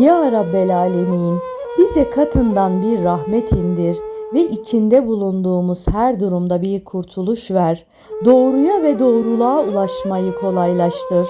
Ya Rabbel Alemin, bize katından bir rahmet indir ve içinde bulunduğumuz her durumda bir kurtuluş ver. Doğruya ve doğruluğa ulaşmayı kolaylaştır.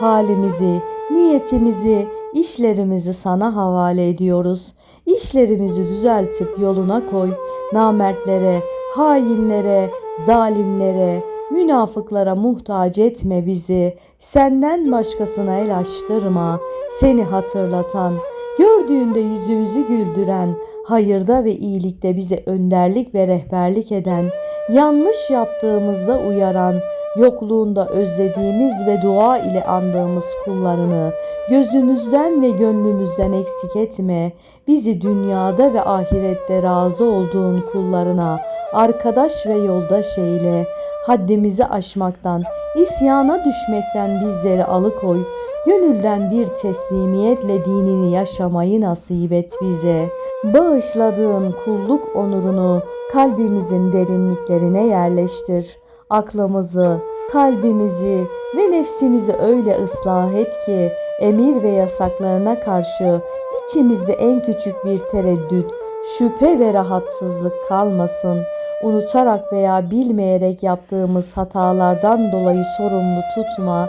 Halimizi, niyetimizi, işlerimizi sana havale ediyoruz. İşlerimizi düzeltip yoluna koy. Namertlere, hainlere, zalimlere, münafıklara muhtaç etme bizi. Senden başkasına el açtırma. Seni hatırlatan, gördüğünde yüzümüzü güldüren, hayırda ve iyilikte bize önderlik ve rehberlik eden, yanlış yaptığımızda uyaran, yokluğunda özlediğimiz ve dua ile andığımız kullarını gözümüzden ve gönlümüzden eksik etme. Bizi dünyada ve ahirette razı olduğun kullarına arkadaş ve yoldaş eyle. Haddimizi aşmaktan, isyana düşmekten bizleri alıkoy. Gönülden bir teslimiyetle dinini yaşamayı nasip et bize. Bağışladığın kulluk onurunu kalbimizin derinliklerine yerleştir. Aklımızı, kalbimizi ve nefsimizi öyle ıslah et ki emir ve yasaklarına karşı içimizde en küçük bir tereddüt, şüphe ve rahatsızlık kalmasın. Unutarak veya bilmeyerek yaptığımız hatalardan dolayı sorumlu tutma.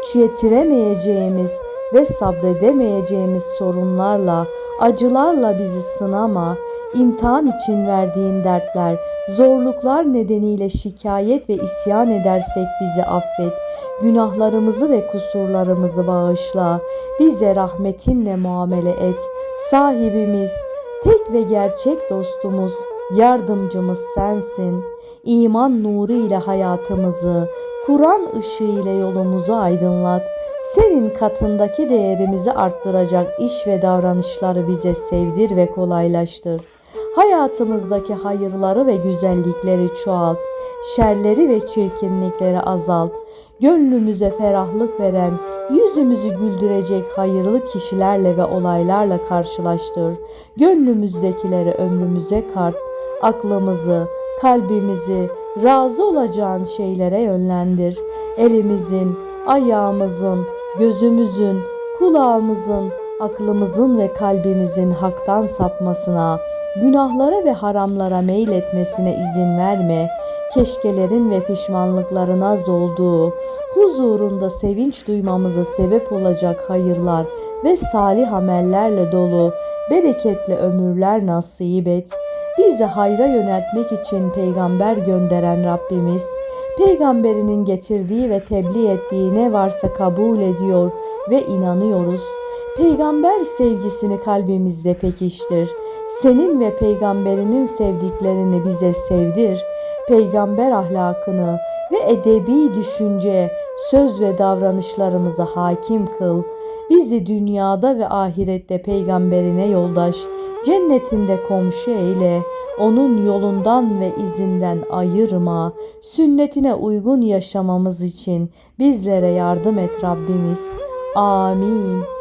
Güç yetiremeyeceğimiz ve sabredemeyeceğimiz sorunlarla, acılarla bizi sınama. İmtihan için verdiğin dertler, zorluklar nedeniyle şikayet ve isyan edersek bizi affet. Günahlarımızı ve kusurlarımızı bağışla. Bize rahmetinle muamele et. Sahibimiz, tek ve gerçek dostumuz, yardımcımız sensin. İman nuru ile hayatımızı, Kur'an ışığı ile yolumuzu aydınlat. Senin katındaki değerimizi arttıracak iş ve davranışları bize sevdir ve kolaylaştır. Hayatımızdaki hayırları ve güzellikleri çoğalt. Şerleri ve çirkinlikleri azalt. Gönlümüze ferahlık veren, yüzümüzü güldürecek hayırlı kişilerle ve olaylarla karşılaştır. Gönlümüzdekileri ömrümüze kart. Aklımızı, kalbimizi razı olacağın şeylere yönlendir. Elimizin, ayağımızın, gözümüzün, kulağımızın, aklımızın ve kalbimizin haktan sapmasına, günahlara ve haramlara meyletmesine izin verme. Keşkelerin ve pişmanlıkların az olduğu, huzurunda sevinç duymamıza sebep olacak hayırlar ve salih amellerle dolu, bereketli ömürler nasip et. Bizi hayra yöneltmek için peygamber gönderen Rabbimiz, peygamberinin getirdiği ve tebliğ ettiği ne varsa kabul ediyor ve inanıyoruz. Peygamber sevgisini kalbimizde pekiştir. Senin ve peygamberinin sevdiklerini bize sevdir. Peygamber ahlakını ve edebi düşünce, söz ve davranışlarımıza hakim kıl. Bizi dünyada ve ahirette peygamberine yoldaş, cennetinde komşu eyle. Onun yolundan ve izinden ayırma. Sünnetine uygun yaşamamız için bizlere yardım et Rabbimiz. Amin.